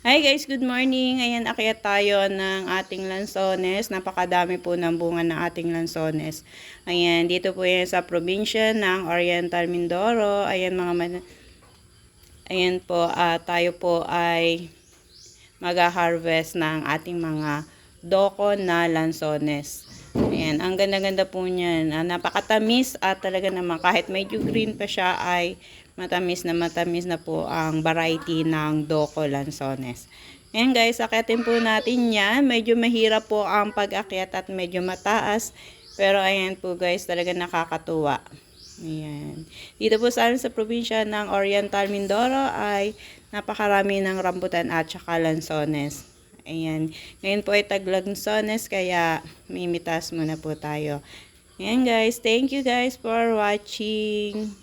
Hi guys, good morning. Ayan, akyat tayo ng ating lansones. Napakadami po ng bunga ng ating lansones. Ayan, dito po yan sa probinsya ng Oriental Mindoro. Ayan mga man- Ayan po, ah, tayo po ay mag-harvest ng ating mga doko na lansones. Ayan, ang ganda-ganda po niyan. Ah, napakatamis at talaga naman kahit medyo green pa siya ay matamis na matamis na po ang variety ng doko lansones. Ayan guys, akyatin po natin yan. Medyo mahirap po ang pag-akyat at medyo mataas. Pero ayan po guys, talaga nakakatuwa. Ayan. Dito po sa sa probinsya ng Oriental Mindoro ay napakarami ng rambutan at saka lansones. Ayan. Ngayon po ay taglansones kaya mimitas muna po tayo. Ayan guys. Thank you guys for watching.